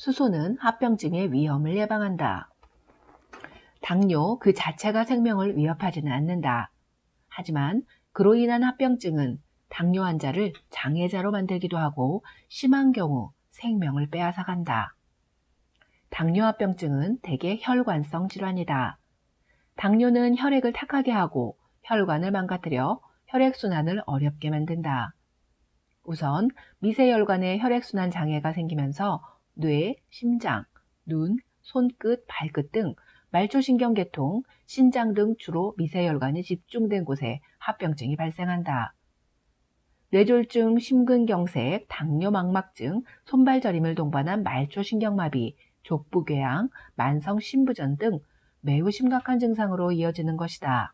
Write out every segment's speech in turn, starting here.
수소는 합병증의 위험을 예방한다. 당뇨 그 자체가 생명을 위협하지는 않는다. 하지만 그로 인한 합병증은 당뇨 환자를 장애자로 만들기도 하고 심한 경우 생명을 빼앗아 간다. 당뇨 합병증은 대개 혈관성 질환이다. 당뇨는 혈액을 탁하게 하고 혈관을 망가뜨려 혈액순환을 어렵게 만든다. 우선 미세혈관에 혈액순환 장애가 생기면서 뇌, 심장, 눈, 손끝, 발끝 등 말초신경계통, 신장 등 주로 미세혈관이 집중된 곳에 합병증이 발생한다. 뇌졸중, 심근경색, 당뇨망막증, 손발저림을 동반한 말초신경마비, 족부궤양, 만성심부전 등 매우 심각한 증상으로 이어지는 것이다.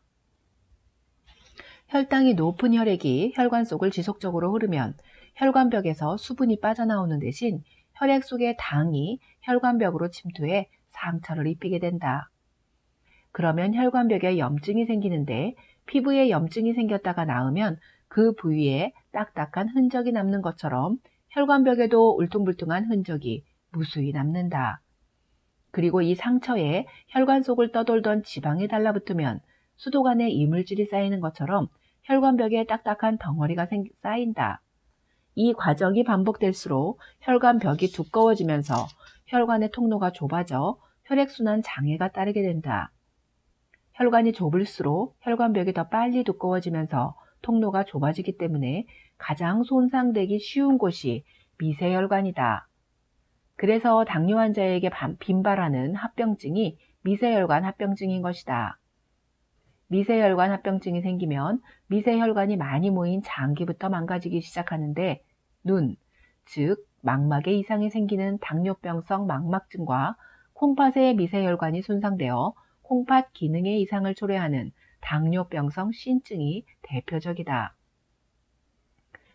혈당이 높은 혈액이 혈관 속을 지속적으로 흐르면 혈관벽에서 수분이 빠져나오는 대신 혈액 속의 당이 혈관벽으로 침투해 상처를 입히게 된다. 그러면 혈관벽에 염증이 생기는데 피부에 염증이 생겼다가 나으면 그 부위에 딱딱한 흔적이 남는 것처럼 혈관벽에도 울퉁불퉁한 흔적이 무수히 남는다. 그리고 이 상처에 혈관 속을 떠돌던 지방이 달라붙으면 수도관에 이물질이 쌓이는 것처럼 혈관벽에 딱딱한 덩어리가 쌓인다. 이 과정이 반복될수록 혈관 벽이 두꺼워지면서 혈관의 통로가 좁아져 혈액순환 장애가 따르게 된다. 혈관이 좁을수록 혈관벽이 더 빨리 두꺼워지면서 통로가 좁아지기 때문에 가장 손상되기 쉬운 곳이 미세혈관이다. 그래서 당뇨 환자에게 빈발하는 합병증이 미세혈관 합병증인 것이다. 미세혈관 합병증이 생기면 미세혈관이 많이 모인 장기부터 망가지기 시작하는데 눈, 즉 망막에 이상이 생기는 당뇨병성 망막증과 콩팥의 미세혈관이 손상되어 콩팥 기능의 이상을 초래하는 당뇨병성 신증이 대표적이다.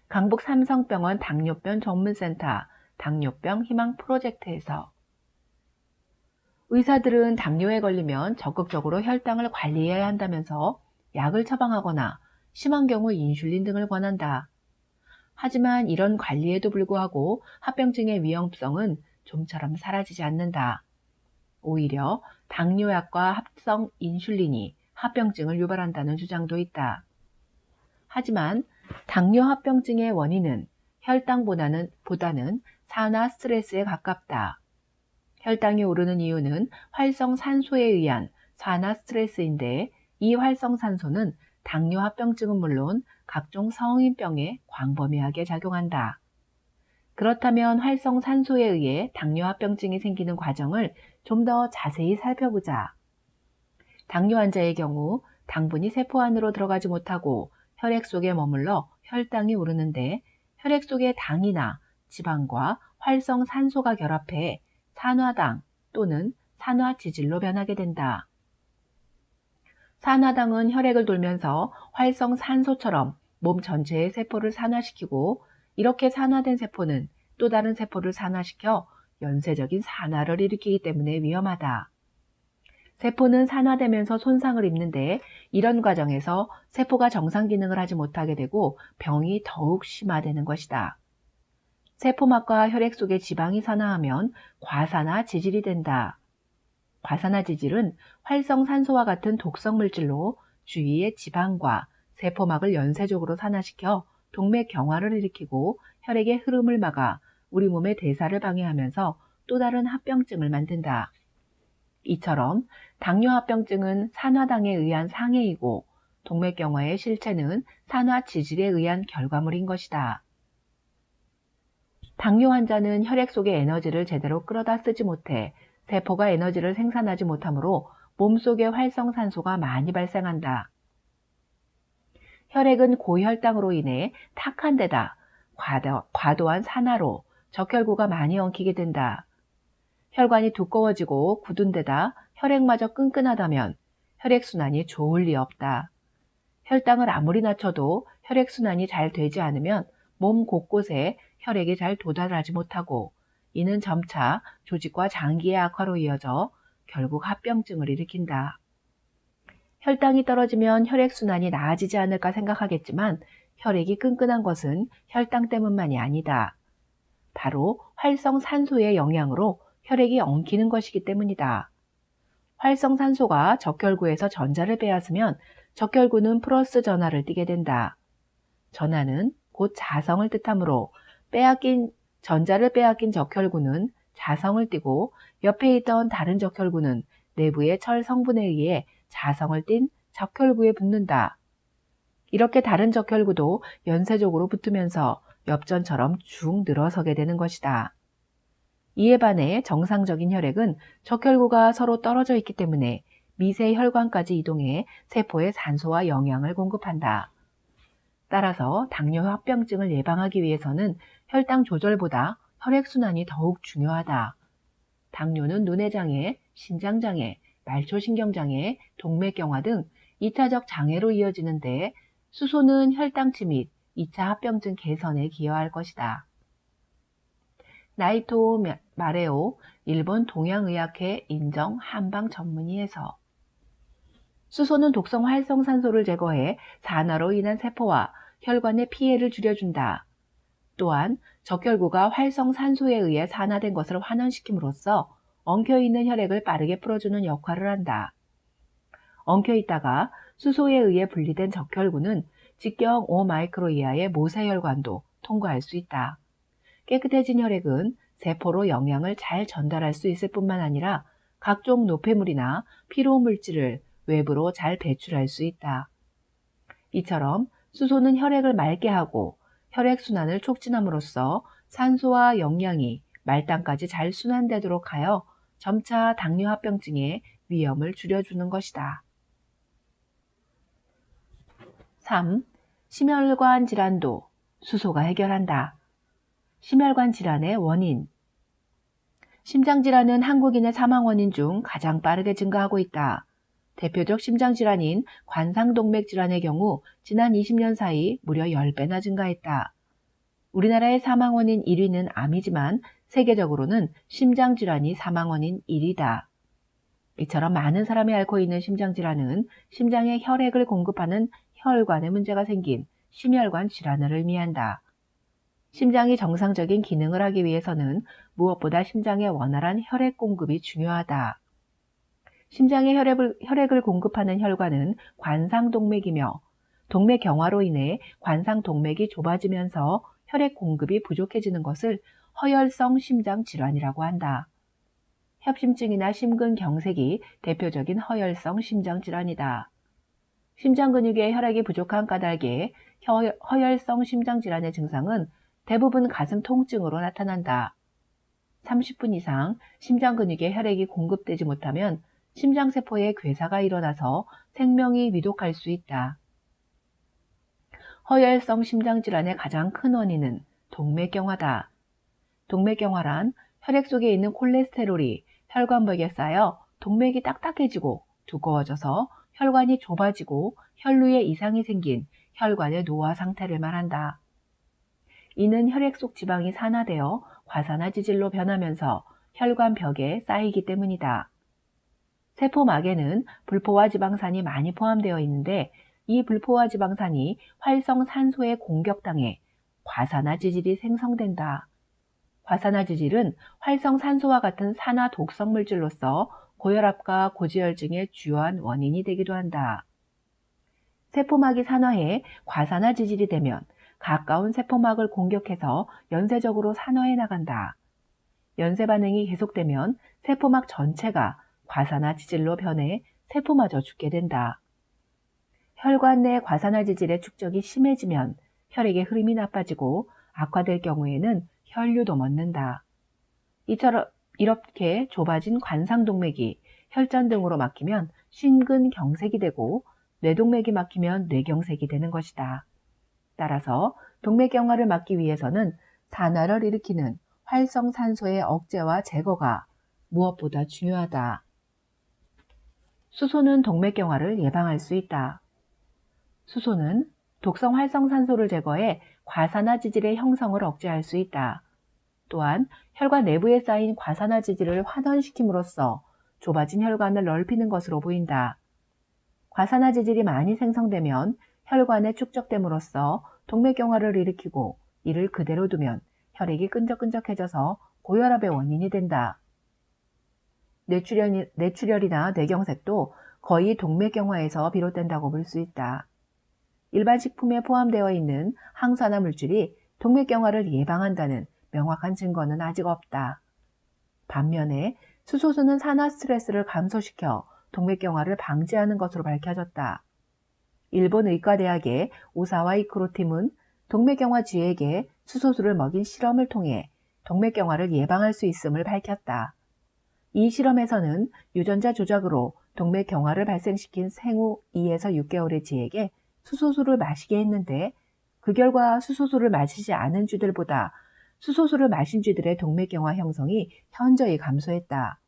강북 삼성병원 당뇨병 전문센터 당뇨병 희망 프로젝트에서 의사들은 당뇨에 걸리면 적극적으로 혈당을 관리해야 한다면서 약을 처방하거나 심한 경우 인슐린 등을 권한다. 하지만 이런 관리에도 불구하고 합병증의 위험성은 좀처럼 사라지지 않는다. 오히려 당뇨약과 합성 인슐린이 합병증을 유발한다는 주장도 있다. 하지만 당뇨 합병증의 원인은 혈당보다는 보다는 산화 스트레스에 가깝다. 혈당이 오르는 이유는 활성산소에 의한 산화 스트레스인데 이 활성산소는 당뇨 합병증은 물론 각종 성인병에 광범위하게 작용한다. 그렇다면 활성산소에 의해 당뇨 합병증이 생기는 과정을 좀 더 자세히 살펴보자. 당뇨 환자의 경우 당분이 세포 안으로 들어가지 못하고 혈액 속에 머물러 혈당이 오르는데 혈액 속의 당이나 지방과 활성산소가 결합해 산화당 또는 산화지질로 변하게 된다. 산화당은 혈액을 돌면서 활성 산소처럼 몸 전체의 세포를 산화시키고 이렇게 산화된 세포는 또 다른 세포를 산화시켜 연쇄적인 산화를 일으키기 때문에 위험하다. 세포는 산화되면서 손상을 입는데 이런 과정에서 세포가 정상 기능을 하지 못하게 되고 병이 더욱 심화되는 것이다. 세포막과 혈액 속에 지방이 산화하면 과산화 지질이 된다. 과산화 지질은 활성산소와 같은 독성 물질로 주위의 지방과 세포막을 연쇄적으로 산화시켜 동맥 경화를 일으키고 혈액의 흐름을 막아 우리 몸의 대사를 방해하면서 또 다른 합병증을 만든다. 이처럼 당뇨합병증은 산화당에 의한 상해이고 동맥경화의 실체는 산화 지질에 의한 결과물인 것이다. 당뇨 환자는 혈액 속의 에너지를 제대로 끌어다 쓰지 못해 세포가 에너지를 생산하지 못하므로 몸속에 활성산소가 많이 발생한다. 혈액은 고혈당으로 인해 탁한 데다 과도, 과도 한 산화로 적혈구가 많이 엉키게 된다. 혈관이 두꺼워지고 굳은 데다 혈액마저 끈끈하다면 혈액순환이 좋을 리 없다. 혈당을 아무리 낮춰도 혈액순환이 잘 되지 않으면 몸 곳곳에 혈액이 잘 도달하지 못하고 이는 점차 조직과 장기의 악화로 이어져 결국 합병증을 일으킨다. 혈당이 떨어지면 혈액순환이 나아지지 않을까 생각하겠지만 혈액이 끈끈한 것은 혈당 때문만이 아니다. 바로 활성산소의 영향으로 혈액이 엉키는 것이기 때문이다. 활성산소가 적혈구에서 전자를 빼앗으면 적혈구는 플러스 전하를 띠게 된다. 전하는 곧 자성을 뜻하므로 빼앗긴 전자를 빼앗긴 적혈구는 자성을 띠고 옆에 있던 다른 적혈구는 내부의 철 성분에 의해 자성을 띤 적혈구에 붙는다. 이렇게 다른 적혈구도 연쇄적으로 붙으면서 엽전처럼 쭉 늘어서게 되는 것이다. 이에 반해 정상적인 혈액은 적혈구가 서로 떨어져 있기 때문에 미세 혈관까지 이동해 세포에 산소와 영양을 공급한다. 따라서 당뇨 합병증을 예방하기 위해서는 혈당 조절보다 혈액순환이 더욱 중요하다. 당뇨는 눈의 장애, 신장 장애, 말초신경 장애, 동맥경화 등 2차적 장애로 이어지는데 수소는 혈당치 및 2차 합병증 개선에 기여할 것이다. 나이토 마레오 일본 동양의학회 인정 한방 전문의에서 수소는 독성 활성산소를 제거해 산화로 인한 세포와 혈관의 피해를 줄여준다. 또한 적혈구가 활성산소에 의해 산화된 것을 환원시킴으로써 엉켜있는 혈액을 빠르게 풀어주는 역할을 한다. 엉켜있다가 수소에 의해 분리된 적혈구는 직경 5마이크로 이하의 모세혈관도 통과할 수 있다. 깨끗해진 혈액은 세포로 영양을 잘 전달할 수 있을 뿐만 아니라 각종 노폐물이나 피로 물질을 외부로 잘 배출할 수 있다. 이처럼 수소는 혈액을 맑게 하고 혈액순환을 촉진함으로써 산소와 영양이 말단까지 잘 순환되도록 하여 점차 당뇨 합병증의 위험을 줄여주는 것이다. 3. 심혈관 질환도 수소가 해결한다. 심혈관 질환의 원인 심장 질환은 한국인의 사망 원인 중 가장 빠르게 증가하고 있다. 대표적 심장질환인 관상동맥 질환의 경우 지난 20년 사이 무려 10배나 증가했다. 우리나라의 사망 원인 1위는 암이지만 세계적으로는 심장질환이 사망 원인 1위다. 이처럼 많은 사람이 앓고 있는 심장질환은 심장에 혈액을 공급하는 혈관에 문제가 생긴 심혈관 질환을 의미한다. 심장이 정상적인 기능을 하기 위해서는 무엇보다 심장에 원활한 혈액 공급이 중요하다. 심장에 혈액을, 혈액을 공급하는 혈관은 관상동맥이며 동맥 경화로 인해 관상동맥이 좁아지면서 혈액 공급이 부족해지는 것을 허혈성 심장 질환이라고 한다. 협심증이나 심근경색이 대표적인 허혈성 심장 질환이다. 심장 근육에 혈액이 부족한 까닭에 허혈성 심장 질환의 증상은 대부분 가슴 통증으로 나타난다. 30분 이상 심장 근육에 혈액이 공급되지 못하면 심장세포에 괴사가 일어나서 생명이 위독할 수 있다. 허혈성 심장질환의 가장 큰 원인은 동맥경화다. 동맥경화란 혈액 속에 있는 콜레스테롤이 혈관벽에 쌓여 동맥이 딱딱해지고 두꺼워져서 혈관이 좁아지고 혈루에 이상이 생긴 혈관의 노화 상태를 말한다. 이는 혈액 속 지방이 산화되어 과산화 지질로 변하면서 혈관 벽에 쌓이기 때문이다. 세포막에는 불포화 지방산이 많이 포함되어 있는데 이 불포화 지방산이 활성산소에 공격당해 과산화지질이 생성된다. 과산화지질은 활성산소와 같은 산화 독성 물질로서 고혈압과 고지혈증의 주요한 원인이 되기도 한다. 세포막이 산화해 과산화지질이 되면 가까운 세포막을 공격해서 연쇄적으로 산화해 나간다. 연쇄 반응이 계속되면 세포막 전체가 과산화 지질로 변해 세포마저 죽게 된다. 혈관 내 과산화 지질의 축적이 심해지면 혈액의 흐름이 나빠지고 악화될 경우에는 혈류도 멎는다. 이처럼 이렇게 좁아진 관상동맥이 혈전 등으로 막히면 심근경색이 되고 뇌동맥이 막히면 뇌경색이 되는 것이다. 따라서 동맥경화를 막기 위해서는 산화를 일으키는 활성산소의 억제와 제거가 무엇보다 중요하다. 수소는 동맥경화를 예방할 수 있다. 수소는 독성 활성산소를 제거해 과산화지질의 형성을 억제할 수 있다. 또한 혈관 내부에 쌓인 과산화지질을 환원시킴으로써 좁아진 혈관을 넓히는 것으로 보인다. 과산화지질이 많이 생성되면 혈관에 축적됨으로써 동맥경화를 일으키고 이를 그대로 두면 혈액이 끈적끈적해져서 고혈압의 원인이 된다. 뇌출혈이, 뇌출혈이나 뇌경색도 거의 동맥경화에서 비롯된다고 볼 수 있다. 일반 식품에 포함되어 있는 항산화 물질이 동맥경화를 예방한다는 명확한 증거는 아직 없다. 반면에 수소수는 산화 스트레스를 감소시켜 동맥경화를 방지하는 것으로 밝혀졌다. 일본 의과대학의 오사와 이크로 팀은 동맥경화 쥐에게 수소수를 먹인 실험을 통해 동맥경화를 예방할 수 있음을 밝혔다. 이 실험에서는 유전자 조작으로 동맥 경화를 발생시킨 생후 2에서 6개월의 쥐에게 수소수를 마시게 했는데 그 결과 수소수를 마시지 않은 쥐들보다 수소수를 마신 쥐들의 동맥 경화 형성이 현저히 감소했다.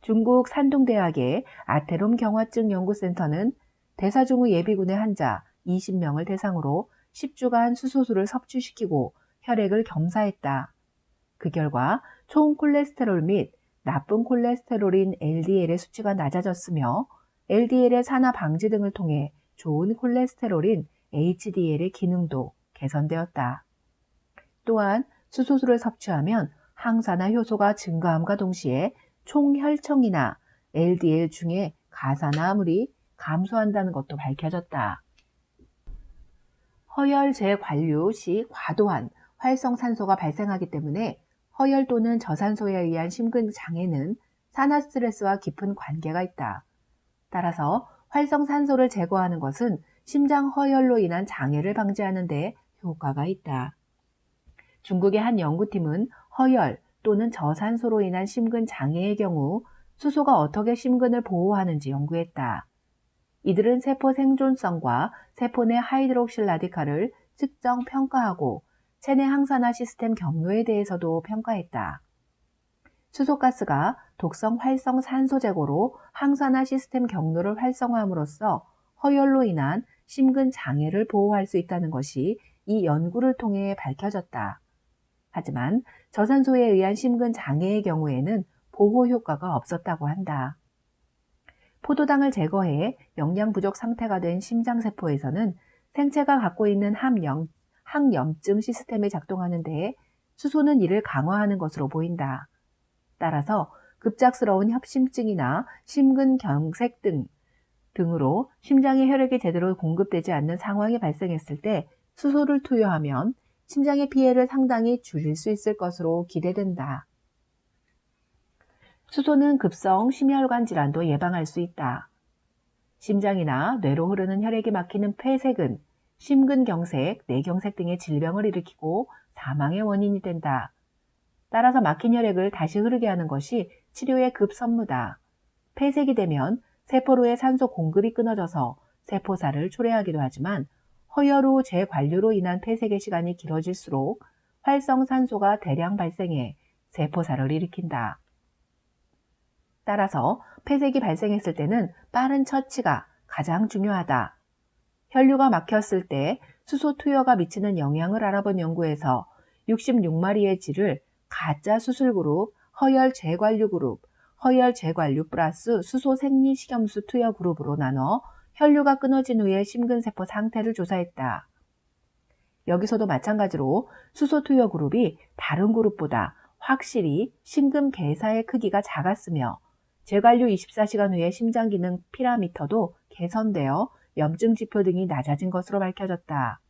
중국 산동대학의 아테롬 경화증 연구센터는 대사증후 예비군의 환자 20명을 대상으로 10주간 수소수를 섭취시키고 혈액을 검사했다. 그 결과 총 콜레스테롤 및 나쁜 콜레스테롤인 LDL의 수치가 낮아졌으며 LDL의 산화 방지 등을 통해 좋은 콜레스테롤인 HDL의 기능도 개선되었다. 또한 수소수를 섭취하면 항산화 효소가 증가함과 동시에 총혈청이나 LDL 중에 가산화물이 감소한다는 것도 밝혀졌다. 허혈 재관류 시 과도한 활성산소가 발생하기 때문에 허혈 또는 저산소에 의한 심근 장애는 산화 스트레스와 깊은 관계가 있다. 따라서 활성산소를 제거하는 것은 심장 허혈로 인한 장애를 방지하는 데 효과가 있다. 중국의 한 연구팀은 허혈 또는 저산소로 인한 심근 장애의 경우 수소가 어떻게 심근을 보호하는지 연구했다. 이들은 세포 생존성과 세포 내 하이드록실 라디칼을 측정 평가하고 체내 항산화 시스템 경로에 대해서도 평가했다. 수소가스가 독성 활성 산소 제고로 항산화 시스템 경로를 활성화함으로써 허혈로 인한 심근 장애를 보호할 수 있다는 것이 이 연구를 통해 밝혀졌다. 하지만 저산소에 의한 심근 장애의 경우에는 보호 효과가 없었다고 한다. 포도당을 제거해 영양 부족 상태가 된 심장세포에서는 생체가 갖고 있는 함염, 항염증 시스템이 작동하는 데 수소는 이를 강화하는 것으로 보인다. 따라서 급작스러운 협심증이나 심근경색 등 등으로 심장에 혈액이 제대로 공급되지 않는 상황이 발생했을 때 수소를 투여하면 심장의 피해를 상당히 줄일 수 있을 것으로 기대된다. 수소는 급성 심혈관 질환도 예방할 수 있다. 심장이나 뇌로 흐르는 혈액이 막히는 폐색은 심근경색, 뇌경색 등의 질병을 일으키고 사망의 원인이 된다. 따라서 막힌 혈액을 다시 흐르게 하는 것이 치료의 급선무다. 폐색이 되면 세포로의 산소 공급이 끊어져서 세포살을 초래하기도 하지만 허혈 후 재관류로 인한 폐색의 시간이 길어질수록 활성산소가 대량 발생해 세포살을 일으킨다. 따라서 폐색이 발생했을 때는 빠른 처치가 가장 중요하다. 혈류가 막혔을 때 수소 투여가 미치는 영향을 알아본 연구에서 66마리의 쥐를 가짜 수술 그룹, 허혈 재관류 그룹, 허혈 재관류 플러스 수소 생리 식염수 투여 그룹으로 나눠 혈류가 끊어진 후에 심근세포 상태를 조사했다. 여기서도 마찬가지로 수소 투여 그룹이 다른 그룹보다 확실히 심근 개사의 크기가 작았으며 재관류 24시간 후에 심장 기능 피라미터도 개선되어 염증 지표 등이 낮아진 것으로 밝혀졌다.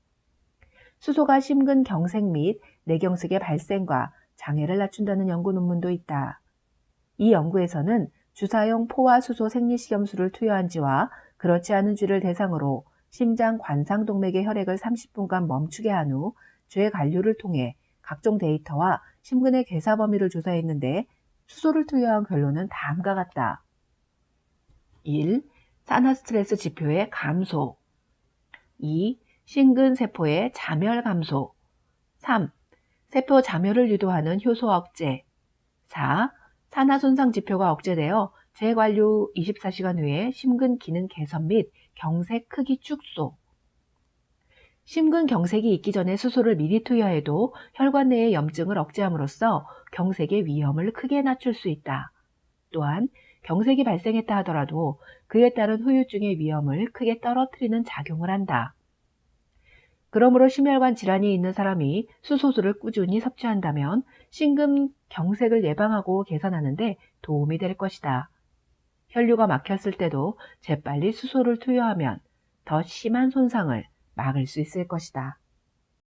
수소가 심근 경색 및 뇌경색의 발생과 장애를 낮춘다는 연구 논문도 있다. 이 연구에서는 주사용 포화 수소 생리식염수를 투여한 쥐와 그렇지 않은 쥐를 대상으로 심장 관상동맥의 혈액을 30분간 멈추게 한 후 쥐의 관류를 통해 각종 데이터와 심근의 괴사 범위를 조사했는데 수소를 투여한 결론은 다음과 같다. 1. 산화 스트레스 지표의 감소 2. 심근세포의 자멸 감소 3. 세포 자멸을 유도하는 효소 억제 4. 산화 손상 지표가 억제되어 재관류 24시간 후에 심근 기능 개선 및 경색 크기 축소 심근 경색이 있기 전에 수소를 미리 투여해도 혈관 내의 염증을 억제함으로써 경색의 위험을 크게 낮출 수 있다. 또한 경색이 발생했다 하더라도 그에 따른 후유증의 위험을 크게 떨어뜨리는 작용을 한다. 그러므로 심혈관 질환이 있는 사람이 수소수를 꾸준히 섭취한다면 심근 경색을 예방하고 개선하는데 도움이 될 것이다. 혈류가 막혔을 때도 재빨리 수소를 투여하면 더 심한 손상을 막을 수 있을 것이다.